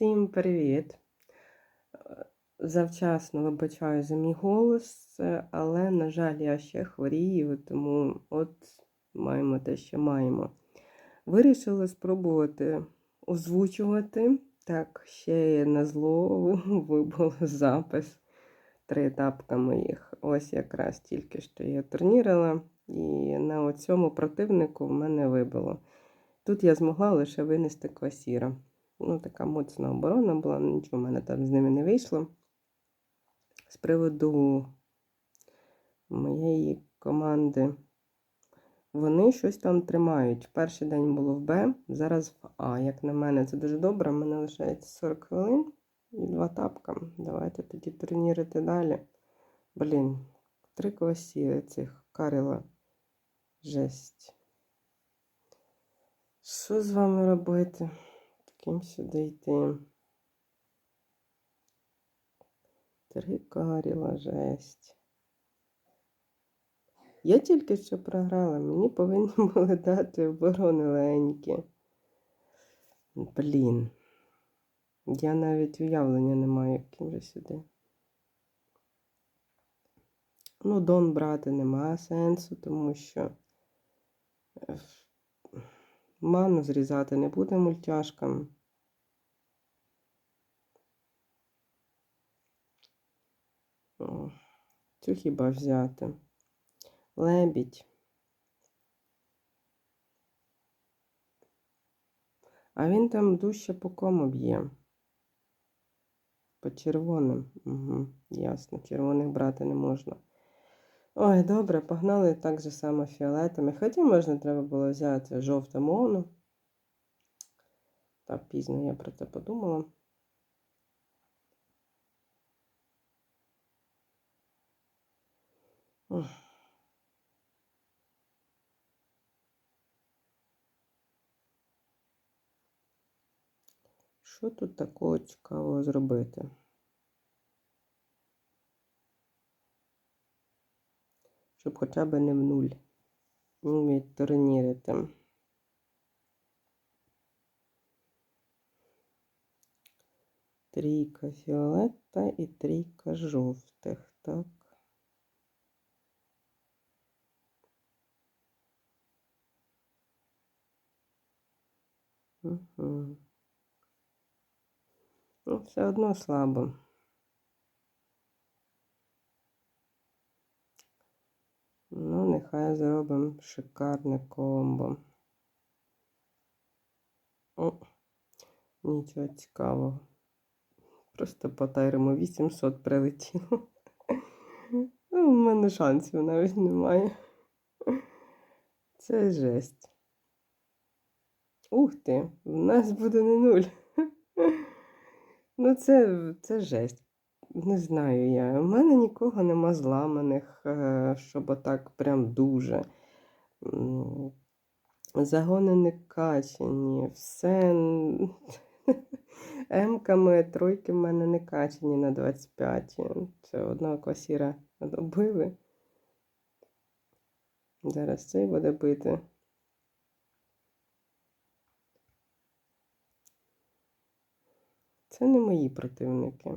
Всім привіт! Е, Завчасно вибачаю за мій голос, е, але, на жаль, я ще хворію, тому от маємо те, що маємо. Вирішила спробувати озвучувати. Так, ще на зло вибув запис. Три етапка моїх. Ось якраз тільки що я турнірила, і на цьому противнику в мене вибило. Тут я змогла лише винести квасіра. Ну, така моцна оборона була, нічого в мене там з ними не вийшло. З приводу моєї команди, вони щось там тримають. Перший день було в Б, зараз в А. Як на мене, це дуже добре. Мене лишається 40 хвилин і два тапка. Давайте тоді турнірити далі. Блін, три квасіри цих карила. Жесть. Що з вами робити? Ким сюди йти? Три каріла, жесть. Я тільки що програла, мені повинні були дати оборони легенькі. Блін. Я навіть уявлення не маю, ким же сюди. Ну, Дон брати немає сенсу, тому що ману зрізати не буде мультяшкам. Цю хіба взяти. Лебідь. А він там дужче по кому б'є. По червоним. Угу, Ясно, червоних брати не можна. Ой, добре, погнали так же само фіолетами. Хоча можна треба було взяти жовте моно. Так, пізно я про це подумала. Що тут такого цікавого зробити? Щоб хоча б не в нуль відтурнірити. Трійка фіолета і трійка жовтих, так. Угу. Ну, все одно слабо. Ну, нехай зробимо шикарне комбо. О, нічого цікавого. Просто по тайрому 800 прилетіло. Ну, У мене шансів навіть немає. Це жесть. Ух ти, в нас буде не нуль. Ну, це, це жесть. Не знаю я. У мене нікого нема зламаних, е, щоб отак прям дуже. Загони не качені, все. Емками, тройки в мене не качені на 25. Це одного квасіра добили. Зараз цей буде бити. Це не мої противники.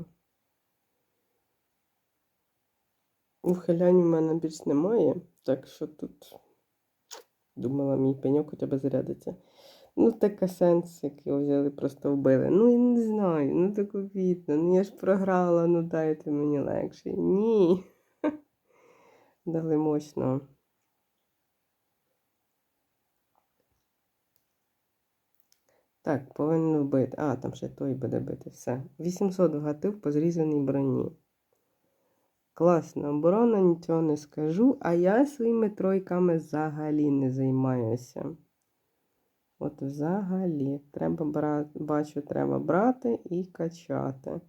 Ухилянь у мене більш немає, так що тут думала, мій пеньок хоча б зарядиться. Ну, таке сенс, як його взяли, просто вбили. Ну, я не знаю, ну так обідно. Ну я ж програла, ну дайте мені легше. Ні. Дали мощно. Так, повинен вбити. А, там ще той буде бити. Все. 800 вгатив по зрізаній броні. Класна оборона, нічого не скажу. А я своїми тройками взагалі не займаюся. От взагалі. Треба брати, бачу, треба брати і качати.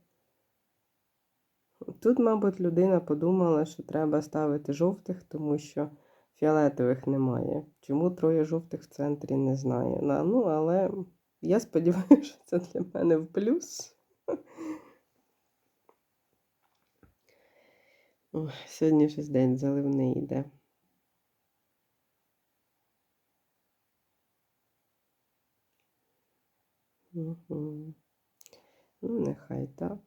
Тут, мабуть, людина подумала, що треба ставити жовтих, тому що фіолетових немає. Чому троє жовтих в центрі не знаю. Ну, але я сподіваюся, що це для мене в плюс. Сьогодні щось день заливний йде. Угу. Ну, нехай так.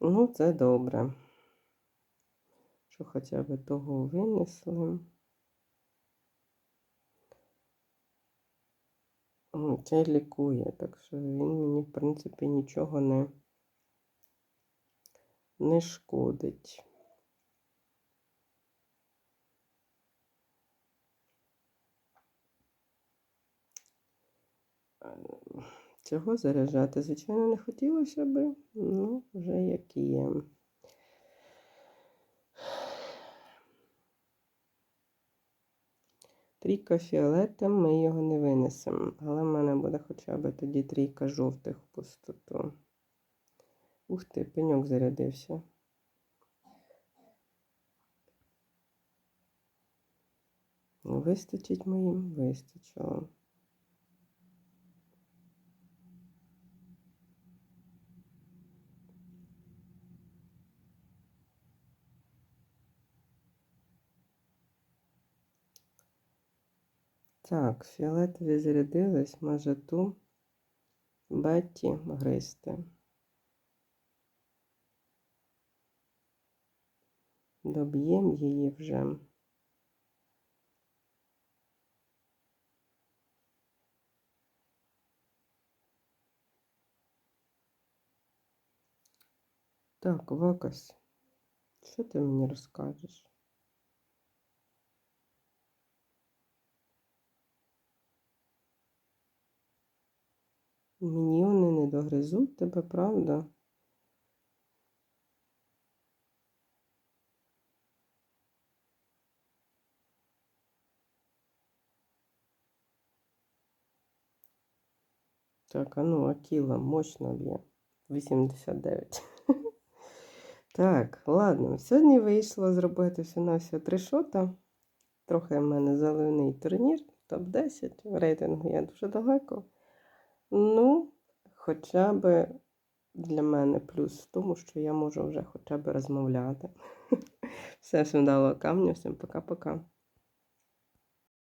Ну, це добре. Що хоча б того винесли. Це лікує, так що він мені, в принципі, нічого не, не шкодить. Е, Цього заряджати, звичайно, не хотілося би, ну, вже як є. Трійка фіолетом, ми його не винесемо, але в мене буде хоча б тоді трійка жовтих в пустоту. Ух ти, пеньок зарядився. Вистачить моїм? Вистачило. Так, фіолетові зарядились, може ту Бетті гристи. Доб'ємо її вже. Так, Вакас, що ти мені розкажеш? Міньйони не догризуть тебе, правда? Так, а ну, Акіла мощно б'є. 89. Так, ладно, сьогодні вийшло зробити все на все три шота. Трохи в мене заливний турнір, топ-10. В рейтингу я дуже далеко. Ну, хоча б для мене плюс в тому, що я можу вже хоча б розмовляти. Все, всім дало камню, всім пока-пока.